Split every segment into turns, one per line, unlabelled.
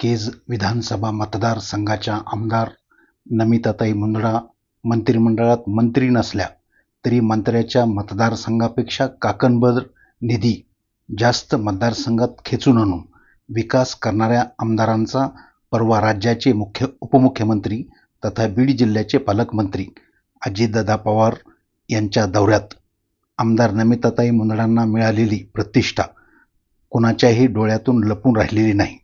केज विधानसभा मतदारसंघाच्या आमदार नमिताताई मुंदडा मंत्रिमंडळात मंत्री नसल्या तरी मंत्र्याच्या मतदारसंघापेक्षा काकणभर निधी जास्त मतदारसंघात खेचून आणून विकास करणाऱ्या आमदारांचा परवा राज्याचे मुख्य उपमुख्यमंत्री तथा बीड जिल्ह्याचे पालकमंत्री अजितदादा पवार यांच्या दौऱ्यात आमदार नमिताताई मुंदडांना मिळालेली प्रतिष्ठा कुणाच्याही डोळ्यातून लपून राहिलेली नाही.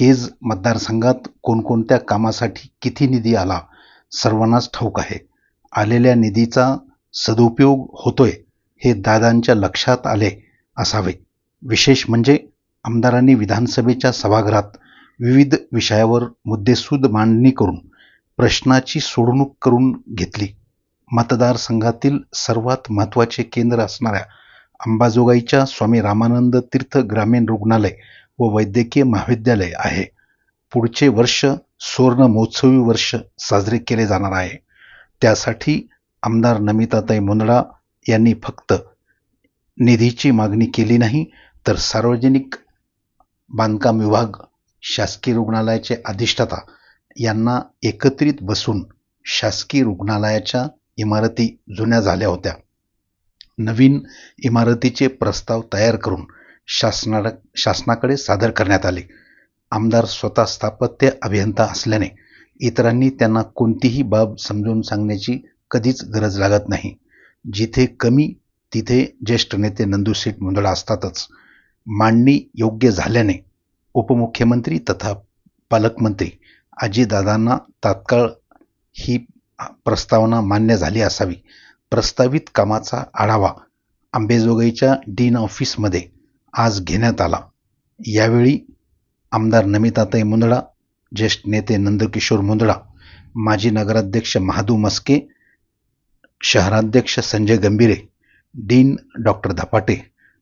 केज मतदारसंघात कोणकोणत्या कामासाठी किती निधी आला? सर्वांनाच ठाऊक आहे. आलेल्या निधीचा सदुपयोग होतोय हे दादांच्या लक्षात आले असावे. विशेष म्हणजे आमदारांनी विधानसभेच्या सभागृहात विविध विषयावर मुद्देसूद मांडणी करून प्रश्नाची सोडवणूक करून घेतली. मतदारसंघातील सर्वात महत्त्वाचे केंद्र असणाऱ्या अंबाजोगाईच्या स्वामी रामानंद तीर्थ ग्रामीण रुग्णालय व वैद्यकीय महाविद्यालय आहे. पुढचे वर्ष सुवर्ण महोत्सवी वर्ष साजरे केले जाणार आहे. त्यासाठी आमदार नमिताताई मुंदडा यांनी फक्त निधीची मागणी केली नाही तर सार्वजनिक बांधकाम विभाग शासकीय रुग्णालयाचे अधिष्ठाता यांना एकत्रित बसून शासकीय रुग्णालयाच्या इमारती जुन्या झाल्या होत्या. नवीन इमारतीचे प्रस्ताव तयार करून शासना शासनाकडे सादर करण्यात आले. आमदार स्वतः स्थापत्य अभियंता असल्याने इतरांनी त्यांना कोणतीही बाब समजून सांगण्याची कधीच गरज लागत नाही. जिथे कमी तिथे ज्येष्ठ नेते नंदूशेठ मुंदळा असतातच. मांडणी योग्य झाल्याने उपमुख्यमंत्री तथा पालकमंत्री अजितदादांना तात्काळ ही प्रस्तावना मान्य झाली असावी. प्रस्तावित कामाचा आढावा आंबेजोगाईच्या डीन ऑफिसमध्ये आज घेण्यात आला. यावेळी आमदार नमिताताई मुंदडा ज्येष्ठ नेते नंदकिशोर मुंदडा माजी नगराध्यक्ष महादू मस्के शहराध्यक्ष संजय गंभीरे डीन डॉक्टर धपाटे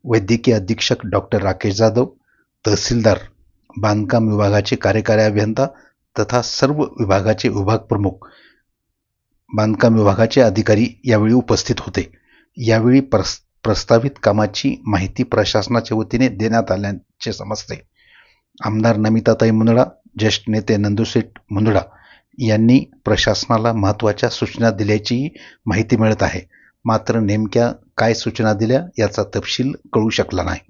वैद्यकीय अधीक्षक डॉक्टर राकेश जाधव तहसीलदार बांधकाम विभागाचे कार्यकारी अभियंता तथा सर्व विभागाचे विभाग प्रमुख बांधकाम विभागाचे अधिकारी यावेळी उपस्थित होते. यावेळी प्रस प्रस्तावित कामाची माहिती प्रशासनाच्या वतीने देण्यात आल्याचे समजते. आमदार नमिताताई मुंदडा ज्येष्ठ नेते नंदुशेठ मुंदडा यांनी प्रशासनाला महत्त्वाच्या सूचना दिल्याचीही माहिती मिळत आहे. मात्र नेमक्या काय सूचना दिल्या याचा तपशील कळू शकला नाही.